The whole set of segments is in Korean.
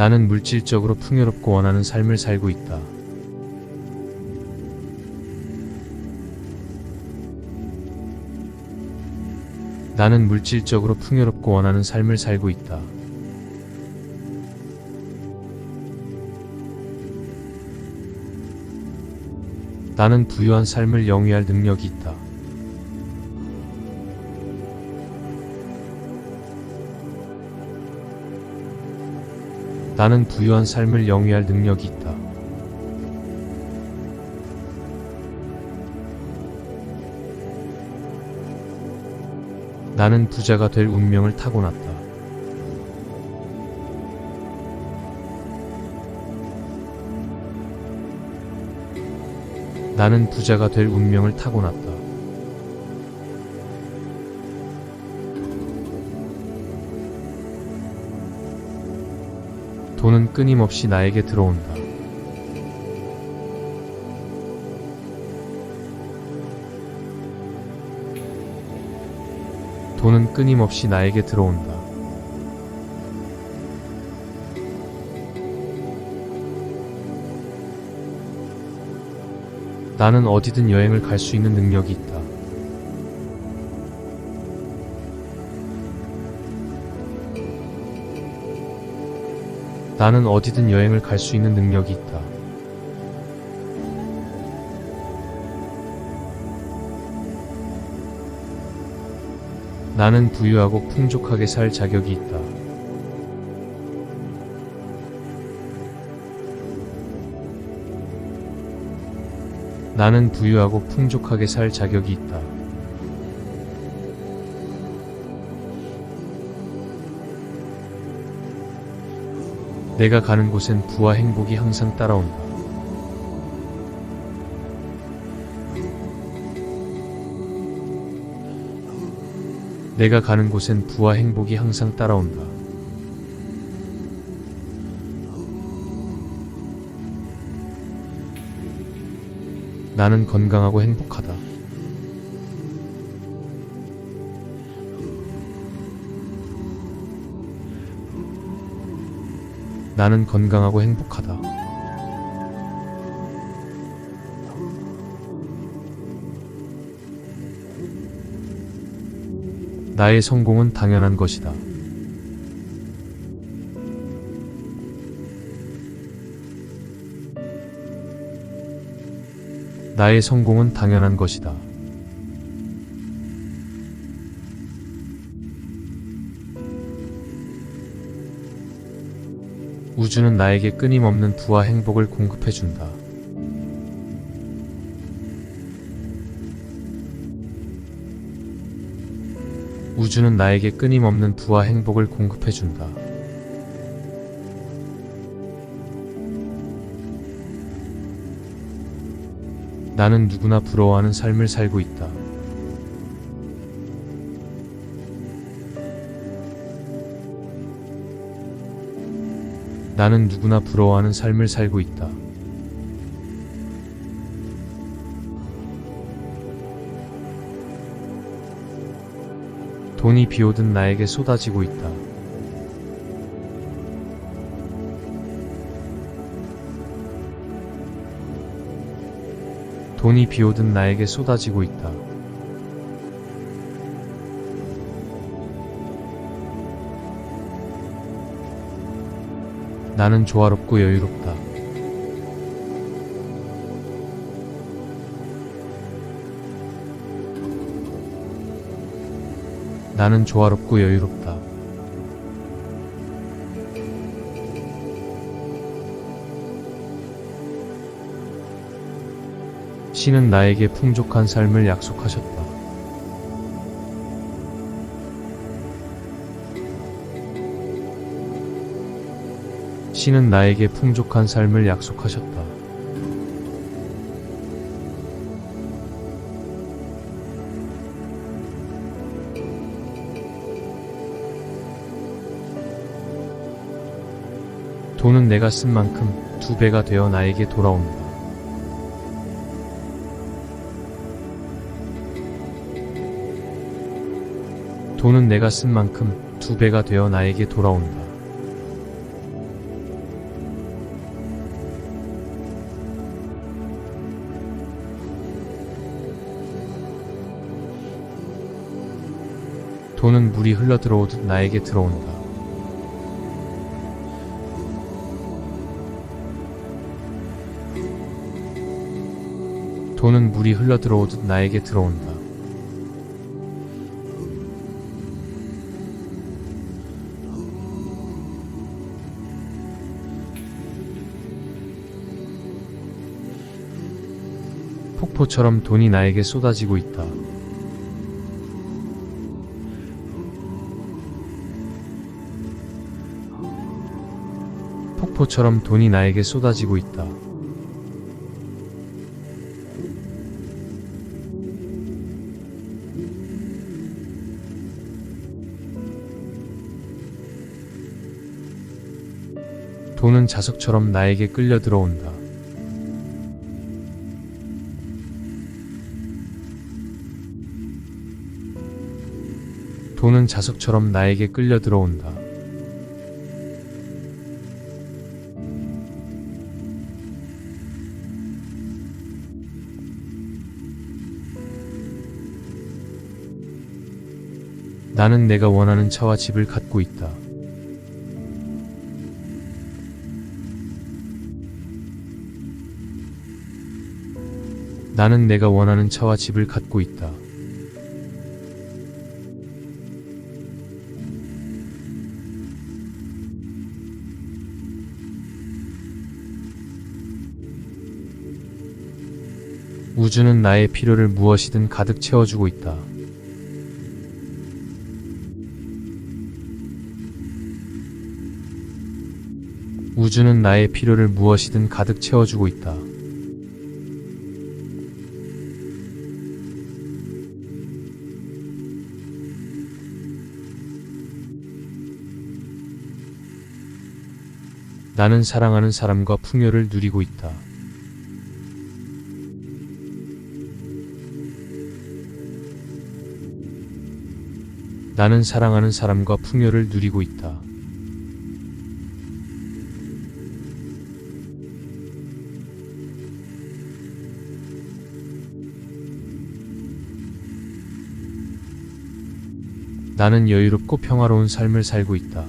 나는 물질적으로 풍요롭고 원하는 삶을 살고 있다. 나는 물질적으로 풍요롭고 원하는 삶을 살고 있다. 나는 부유한 삶을 영위할 능력이 있다. 나는 부유한 삶을 영위할 능력이 있다. 나는 부자가 될 운명을 타고났다. 나는 부자가 될 운명을 타고났다. 돈은 끊임없이 나에게 들어온다. 돈은 끊임없이 나에게 들어온다. 나는 어디든 여행을 갈 수 있는 능력이 있다. 나는 어디든 여행을 갈 수 있는 능력이 있다. 나는 부유하고 풍족하게 살 자격이 있다. 나는 부유하고 풍족하게 살 자격이 있다. 내가 가는 곳엔 부와 행복이 항상 따라온다. 내가 가는 곳엔 부와 행복이 항상 따라온다. 나는 건강하고 행복하다. 나는 건강하고 행복하다. 나의 성공은 당연한 것이다. 나의 성공은 당연한 것이다. 우주는 나에게 끊임없는 부와 행복을 공급해준다. 우주는 나에게 끊임없는 부와 행복을 공급해준다. 나는 누구나 부러워하는 삶을 살고 있다. 나는 누구나 부러워하는 삶을 살고 있다. 돈이 비오듯 나에게 쏟아지고 있다. 돈이 비오듯 나에게 쏟아지고 있다. 나는 조화롭고 여유롭다. 나는 조화롭고 여유롭다. 신은 나에게 풍족한 삶을 약속하셨다. 신은 나에게 풍족한 삶을 약속하셨다. 돈은 내가 쓴 만큼 두 배가 되어 나에게 돌아온다. 돈은 내가 쓴 만큼 두 배가 되어 나에게 돌아온다. 돈은 물이 흘러 들어오듯 나에게 들어온다. 돈은 물이 흘러 들어오듯 나에게 들어온다. 폭포처럼 돈이 나에게 쏟아지고 있다. 폭포처럼 돈이 나에게 쏟아지고 있다. 돈은 자석처럼 나에게 끌려 들어온다. 돈은 자석처럼 나에게 끌려 들어온다. 나는 내가 원하는 차와 집을 갖고 있다. 나는 내가 원하는 차와 집을 갖고 있다. 우주는 나의 필요를 무엇이든 가득 채워주고 있다. 우주는 나의 필요를 무엇이든 가득 채워주고 있다. 나는 사랑하는 사람과 풍요를 누리고 있다. 나는 사랑하는 사람과 풍요를 누리고 있다. 나는 여유롭고 평화로운 삶을 살고 있다.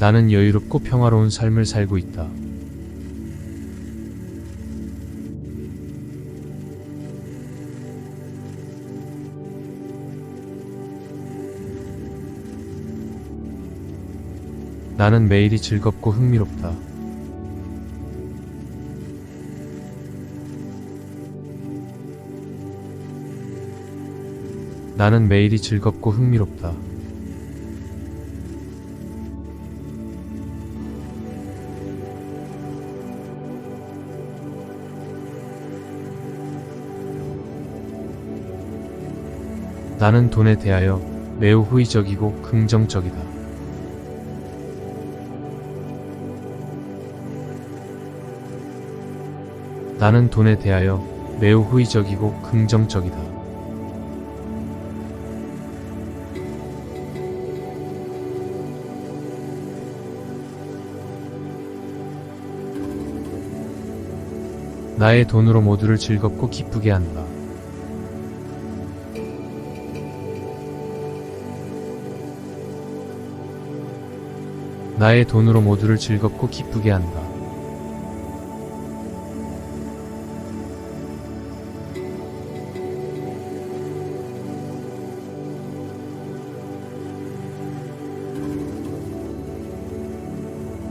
나는 여유롭고 평화로운 삶을 살고 있다. 나는 매일이 즐겁고 흥미롭다. 나는 매일이 즐겁고 흥미롭다. 나는 돈에 대하여 매우 호의적이고 긍정적이다. 나는 돈에 대하여 매우 호의적이고 긍정적이다. 나의 돈으로 모두를 즐겁고 기쁘게 한다. 나의 돈으로 모두를 즐겁고 기쁘게 한다.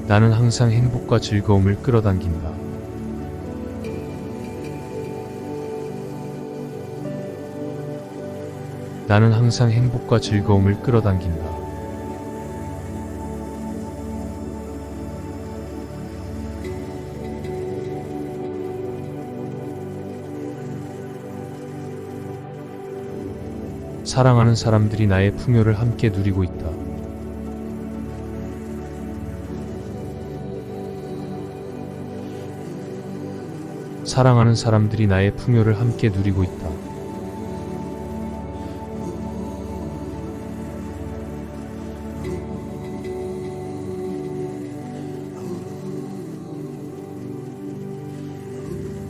나는 항상 행복과 즐거움을 끌어당긴다. 나는 항상 행복과 즐거움을 끌어당긴다. 사랑하는 사람들이 나의 풍요를 함께 누리고 있다. 사랑하는 사람들이 나의 풍요를 함께 누리고 있다.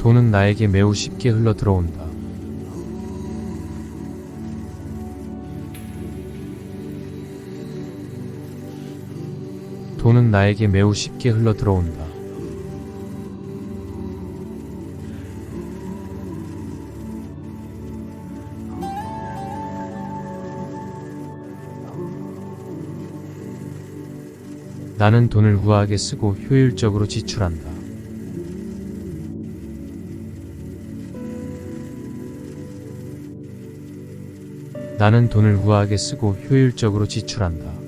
돈은 나에게 매우 쉽게 흘러 들어온다. 돈은 나에게 매우 쉽게 흘러 들어온다. 나는 돈을 우아하게 쓰고 효율적으로 지출한다. 나는 돈을 우아하게 쓰고 효율적으로 지출한다.